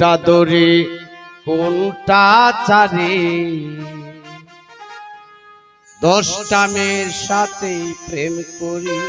কোনটা দরে কোনটা চারি? দশটা মেয়ের সাথে প্রেম করি।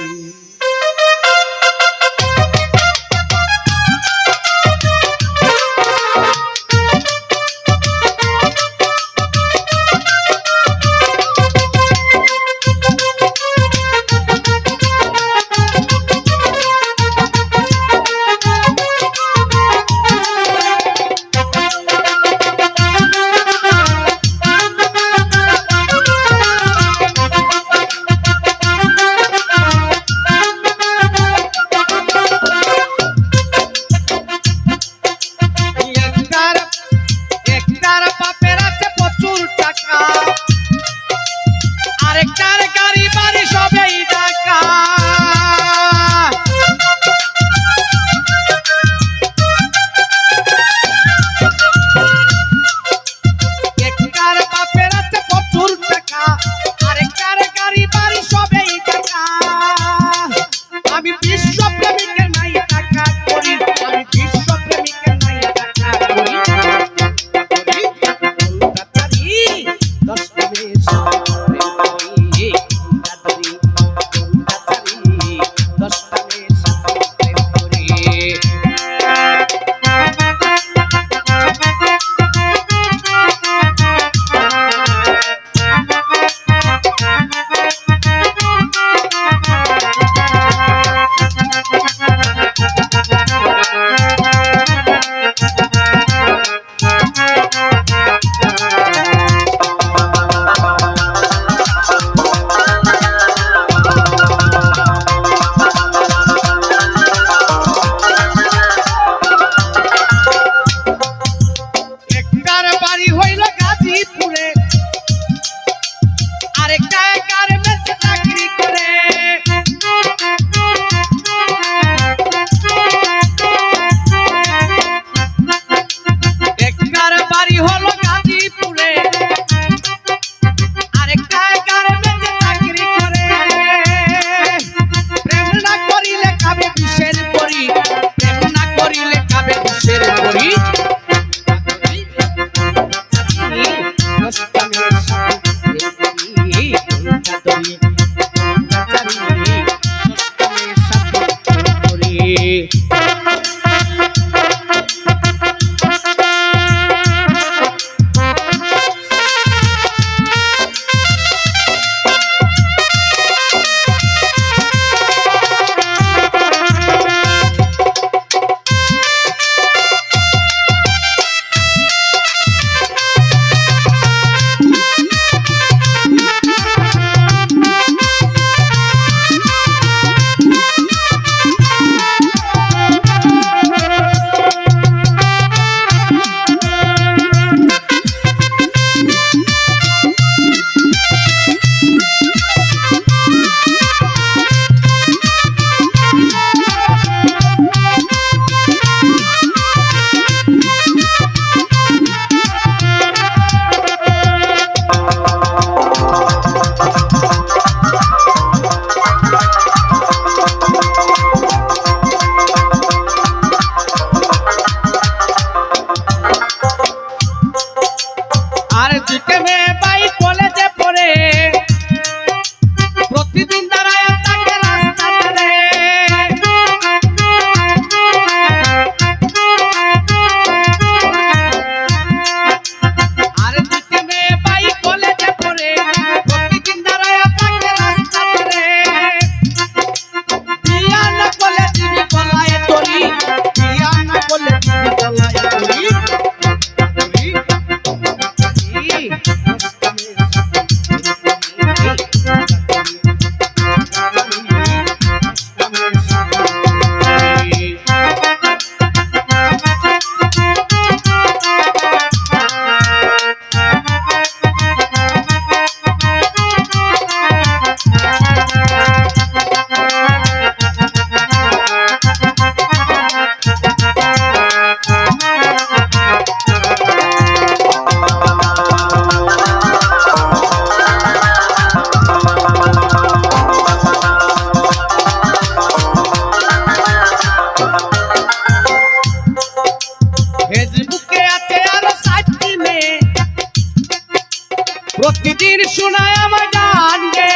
প্রতিদিন শোনায় আমার গান গে।